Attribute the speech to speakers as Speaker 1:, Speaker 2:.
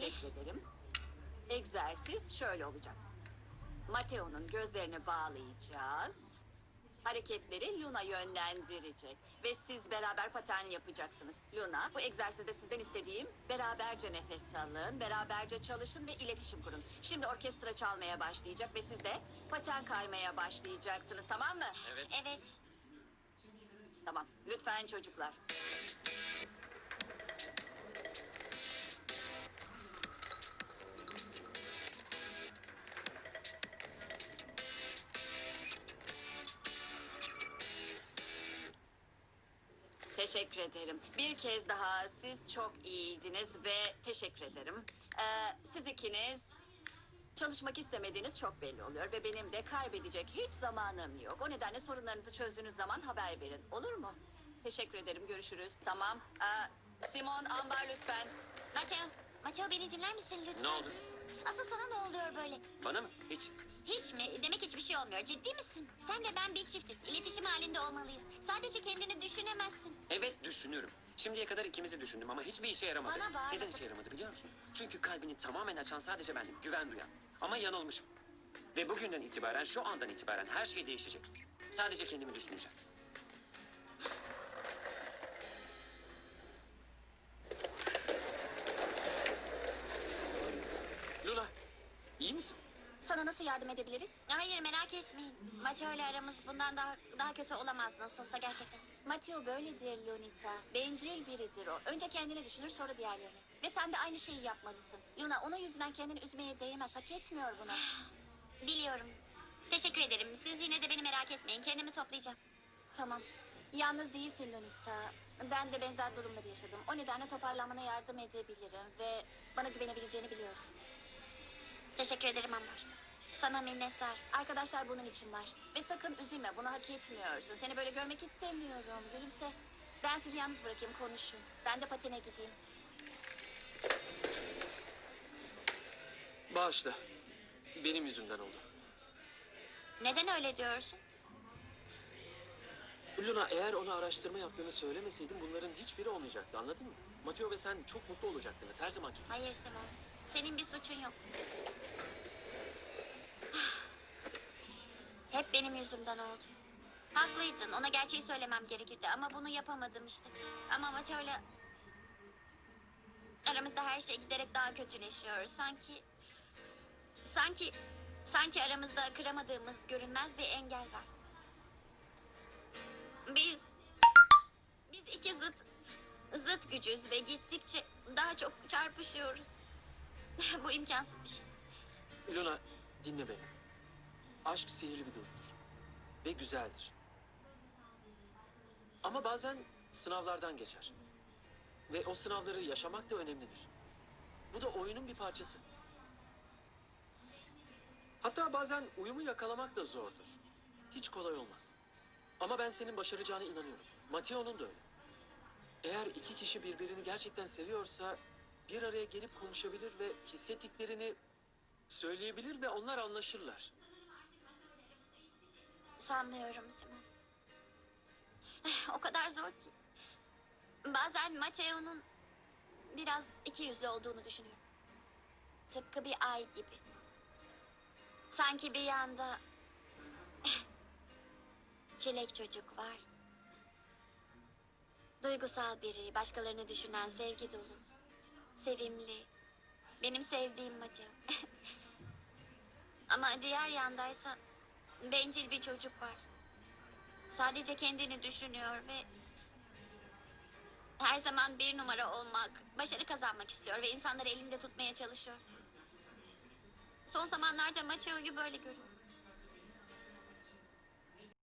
Speaker 1: Teşekkür ederim. Egzersiz şöyle olacak. Mateo'nun gözlerini bağlayacağız. Hareketleri Luna yönlendirecek. Ve siz beraber paten yapacaksınız. Luna, bu egzersizde sizden istediğim beraberce nefes alın, beraberce çalışın ve iletişim kurun. Şimdi orkestra çalmaya başlayacak ve siz de paten kaymaya başlayacaksınız tamam mı?
Speaker 2: Evet.
Speaker 3: Evet.
Speaker 1: Tamam. Lütfen çocuklar. Teşekkür ederim. Bir kez daha siz çok iyiydiniz ve teşekkür ederim. Ee, siz ikiniz çalışmak istemediğiniz çok belli oluyor ve benim de kaybedecek hiç zamanım yok. O nedenle sorunlarınızı çözdüğünüz zaman haber verin. Olur mu? Teşekkür ederim. Görüşürüz. Tamam. Ee, Simon, Ambar lütfen.
Speaker 3: Mateo, Mateo beni dinler misin lütfen?
Speaker 2: Ne oldu?
Speaker 3: Asıl sana ne oluyor böyle?
Speaker 2: Bana mı? Hiç.
Speaker 3: Hiç mi? Demek hiçbir şey olmuyor. Ciddi misin? Sen ve ben bir çiftiz. İletişim halinde olmalıyız. Sadece kendini düşünemezsin.
Speaker 2: Evet düşünüyorum. Şimdiye kadar ikimizi düşündüm ama hiçbir işe yaramadı.
Speaker 3: Bana bağırma
Speaker 2: Neden işe yaramadı biliyor musun? Çünkü kalbini tamamen açan sadece bendim. Güven duyan. Ama yanılmışım. Ve bugünden itibaren, şu andan itibaren her şey değişecek. Sadece kendimi düşüneceğim.
Speaker 4: Luna, iyi misin?
Speaker 3: Sana nasıl yardım edebiliriz? Hayır merak etmeyin. Mateo ile aramız bundan daha daha kötü olamaz nasılsa gerçekten.
Speaker 5: Mateo böyledir Lunita. Bencil biridir o. Önce kendini düşünür sonra diğerlerini. Ve sen de aynı şeyi yapmalısın. Luna onun yüzünden kendini üzmeye değmez. Hak etmiyor bunu.
Speaker 3: Biliyorum. Teşekkür ederim. Siz yine de beni merak etmeyin. Kendimi toplayacağım.
Speaker 5: tamam. Yalnız değilsin Lunita. Ben de benzer durumları yaşadım. O nedenle toparlanmana yardım edebilirim. Ve bana güvenebileceğini biliyorsun.
Speaker 3: Teşekkür ederim Ambar. Sana minnettar.
Speaker 5: Arkadaşlar bunun için var. Ve sakın üzülme. Bunu hak etmiyorsun. Seni böyle görmek istemiyorum. Gülümse. Ben sizi yalnız bırakayım konuşun. Ben de patene gideyim.
Speaker 4: Bağışla. Benim yüzümden oldu.
Speaker 3: Neden öyle diyorsun?
Speaker 4: Luna eğer ona araştırma yaptığını söylemeseydin bunların hiçbiri olmayacaktı anladın mı? Mateo ve sen çok mutlu olacaktınız her zamanki gibi.
Speaker 3: Hayır Simon. Senin bir suçun yok. Benim yüzümden oldu. Haklıydın. Ona gerçeği söylemem gerekirdi ama bunu yapamadım işte. Ama Mateo'yla aramızda her şey giderek daha kötüleşiyor. Sanki sanki sanki aramızda kıramadığımız görünmez bir engel var. Biz biz iki zıt zıt gücüz ve gittikçe daha çok çarpışıyoruz. Bu imkansız bir şey.
Speaker 4: Luna dinle beni. Aşk sihirli bir duygudur. Ve güzeldir. Ama bazen sınavlardan geçer. Ve o sınavları yaşamak da önemlidir. Bu da oyunun bir parçası. Hatta bazen uyumu yakalamak da zordur. Hiç kolay olmaz. Ama ben senin başaracağına inanıyorum. Mateo'nun da öyle. Eğer iki kişi birbirini gerçekten seviyorsa bir araya gelip konuşabilir ve hissettiklerini söyleyebilir ve onlar anlaşırlar.
Speaker 3: Sanmıyorum Simon. O kadar zor ki. Bazen Mateo'nun biraz iki yüzlü olduğunu düşünüyorum. Tıpkı bir ay gibi. Sanki bir yanda çilek çocuk var. Duygusal biri, başkalarını düşünen, sevgi dolu, sevimli. Benim sevdiğim Mateo. Ama diğer yandaysa bencil bir çocuk var. Sadece kendini düşünüyor ve her zaman bir numara olmak, başarı kazanmak istiyor ve insanları elinde tutmaya çalışıyor. Son zamanlarda Mateo'yu böyle görüyorum.